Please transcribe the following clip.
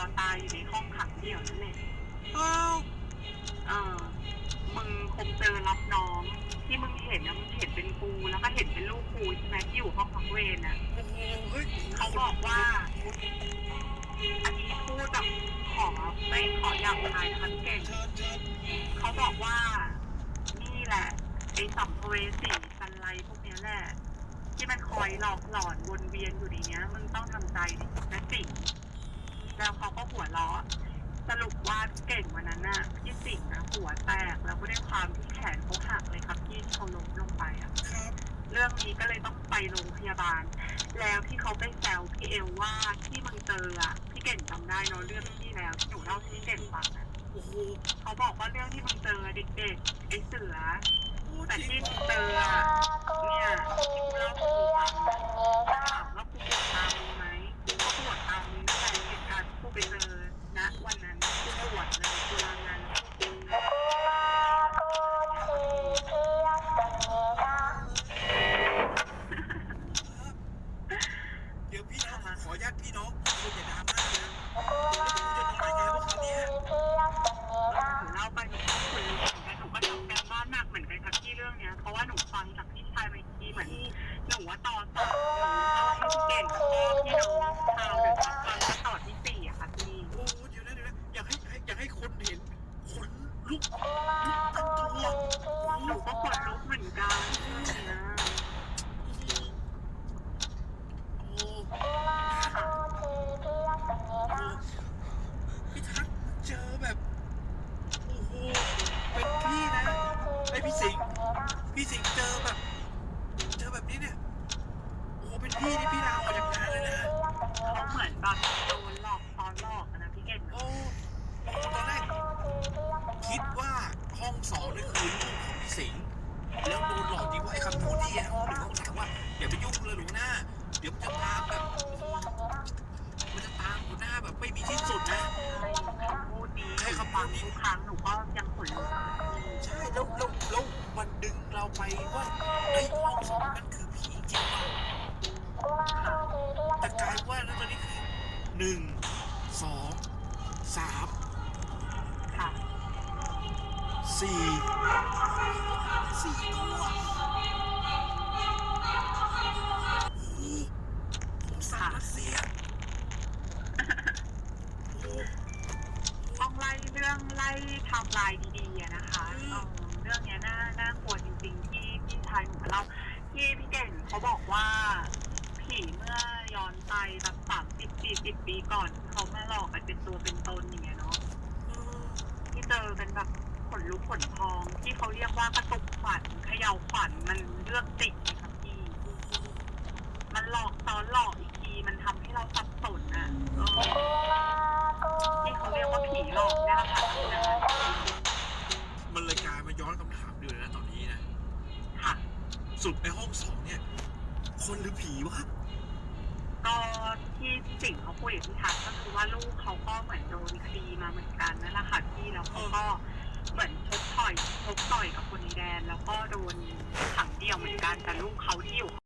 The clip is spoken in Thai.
อตายอยู่ในห้องขังเดี่ยวนั่นแหละอ้าวเออมึงคงเจอรับน้องที่มึงเห็นนะมึงเห็นเป็นกูแล้วก็เห็นเป็นลูกกูใช่ไหมที่อยู่ห้องพักเวรน่ะ โอ้โหเฮ้ยเขาบอกว่า อันนี้พูดแบบขอไม่ขออย่างไรนะคะพี่เก่งเขาบอกว่า นี่แหละไอ้สัมภเวสีสันไลพวกเนี้ยแหละ ที่มันคอยหลอกหลอนวนเวียนอยู่ในเนี้ย มึงต้องทำใจนะสิ แล้วเขาก็หัวเราะสรุปว่าเก่งวันนั้นน่ะพี่สิงห์นะหัวแตกแล้วก็ได้ความที่แขนเขาหักเลยครับที่เขาล้มลงไปอะครับเรื่องนี้ก็เลยต้องไปโรงพยาบาล แล้วที่เขาไปแซวพี่เอลว่าที่มึงเจออะพี่เก่งจำได้เนอะเรื่องที่แล้วที่หนูเล่าให้พี่เก่งฟังอะโอ้โหเขาบอกว่าเรื่องที่มึงเจอเด็กๆไอ้เสือพูดแต่จริที่มึงเจออะ ต่อต่อที่เก่งก็ที่น้องชาวหรือฟังฟังก็ต่อที่สี่อะค่ะพี่โอ้เดี๋ยวนะเดี๋ยวนะอยากให้ให้อยากให้คนเห็นขนลุกลุกตั้งตัวหนูก็ขนลุกเหมือนกันเรื่องเนี้ยโอ้พี่ทักเจอแบบโอ้โหเป็นพี่นะไอพี่สิงห์พี่สิงห์เจอแบบ เจอแบบนี้เนี่ย โอ้โห เป็น พี่นี่พี่ลาออกจากงานเลยนะเขาเหมือนแบบโดนหลอกตอนหลอกนะพี่เก่งโอ้ตอนแรกคิดว่าห้องสองนี่คือลูกของพี่สิงห์แล้วโดนหลอกจริงว่าไอ้คำพูดที่ห้องหนึ่งห้องสามว่าอย่าไปยุ่งเลยหลว หนึ่งสองสามค่ะสี่สี่ตัวโอ้โหผมสั่งรัสเซียโอ้โหต้องไล่เรื่องไล่ไทำลายดีๆอะนะคะเออเรื่องเนี้ยน่าน่ากลัวจริงๆที่พี่ชายหนูมาเล่าที่พี่เก่งเขาบอกว่าผีเมื่อ ย้อนไปแบบสามสิบสี่สิบปีก่อน เขามาหลอกกันเป็นตัวเป็นตนอย่างเงี้ยเนาะเออที่เจอเป็นแบบขนลุกขนพอง ที่เขาเรียกว่ากระตุกขวัญเขย่าขวัญมันเลือกติดนะครับพี่โอ้โหมันหลอกซ้อนหลอกอีกทีมันทำให้เราสับสนอะเออที่เขาเรียกว่าผีหลอกเนี่ยแหละค่ะนะมันเลยกลายมาย้อนคำถามดูเลยนะตอนนี้นะค่ะสุดไอ้ห้องสองเนี่ย คนหรือผีวะก็ ที่สิ่งเขาคุยกับพี่ทักก็คือว่าลูกเขาก็เหมือนโดนคดีมาเหมือนกันนั่นแหละค่ะพี่แล้วเขาก็เหมือนชกต่อยชกต่อยกับคนในแดน แล้วก็โดนขังเดี่ยวเหมือนกันแต่ลูกเขาที่อยู่